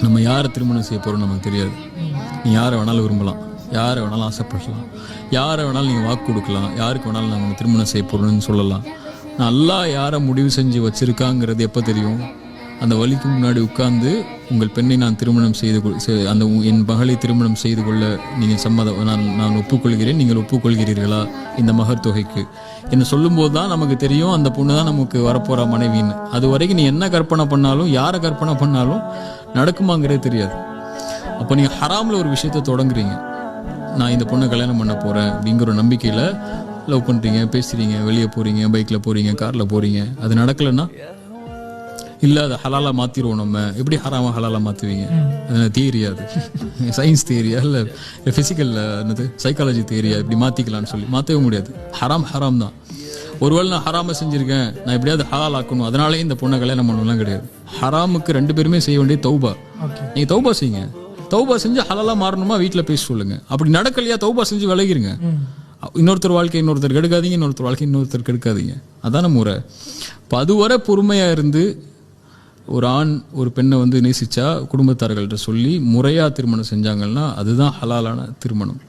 நம்ம யாரை திருமணம் செய்ய போகிறோம் நமக்கு தெரியாது. நீ யாரை வேணாலும் விரும்பலாம். யாரை வேணாலும் ஆசைப்படலாம். யாரை வேணாலும் நீங்கள் வாக்கு கொடுக்கலாம். யாருக்கு வேணாலும் நாங்கள் திருமணம் செய்ய போகிறோம்னு சொல்லலாம். நல்லா யாரை முடிவு செஞ்சு வச்சுருக்காங்கிறது எப்போ தெரியும்? அந்த வழிக்கு முன்னாடி உட்கார்ந்து உங்கள் பெண்ணை நான் திருமணம் செய்து கொள் அந்த உ- என் மகளை திருமணம் செய்து கொள்ள நீங்கள் சம்மதம் நான் நான் ஒப்புக்கொள்கிறேன். நீங்கள் ஒப்புக்கொள்கிறீர்களா? இந்த மகர் தொகைக்கு. என்ன சொல்லும்போது தான் நமக்கு தெரியும். அந்த பொண்ணு தான் நமக்கு வரப்போகிற மனைவின்னு. அது வரைக்கும் நீ என்ன கற்பனை பண்ணாலும் யாரை கற்பனை பண்ணாலும் நடக்குமாங்கிறதே தெரியாது. அப்போ நீங்கள் ஹராமில் ஒரு விஷயத்த தொடங்குறீங்க. நான் இந்த பொண்ணை கல்யாணம் பண்ண போகிறேன் அப்படிங்கிற ஒரு நம்பிக்கையில் லவ் பண்ணுறீங்க பேசுகிறீங்க வெளியே போகிறீங்க பைக்கில் போகிறீங்க காரில் போகிறீங்க அது நடக்கலைன்னா இல்லை அதை ஹலாலாக மாற்றிடுவோம் நம்ம. எப்படி ஹராமாக ஹலாலாக மாற்றுவீங்க அது தியரியா அது? சயின்ஸ் தியரியா இல்லை ஃபிசிக்கலில் என்னது? சைக்காலஜி தியரியா இப்படி மாற்றிக்கலாம்னு சொல்லி. மாற்றவே முடியாது. ஹராம் ஹராம் தான். ஒருவேளை நான் ஹராமை செஞ்சுருக்கேன் நான் எப்படியாவது ஹலால் ஆக்கணும். அதனாலே இந்த பொண்ணை கல்யாணம் பண்ணணும்லாம் கிடையாது. ஹராமுக்கு ரெண்டு பேருமே செய்ய வேண்டிய தௌபா. நீங்கள் தௌபா செய்யுங்க. தௌபா செஞ்சு ஹலாலாக மாறணுமா? வீட்டில் பேச சொல்லுங்க. அப்படி நடக்கலையா? தௌபா செஞ்சு விலகிருங்க. இன்னொருத்தர் வாழ்க்கை இன்னொருத்தர் கெடுக்காதீங்க இன்னொருத்தர் வாழ்க்கை இன்னொருத்தர் கெடுக்காதீங்க. அதான முறை. இப்போ அதுவரை பொறுமையாக இருந்து ஒரு ஆண் ஒரு பெண்ணை வந்து நேசிச்சா குடும்பத்தார்கள்ட்ட சொல்லி முறையாக திருமணம் செஞ்சாங்கன்னா அதுதான் ஹலாலான திருமணம்.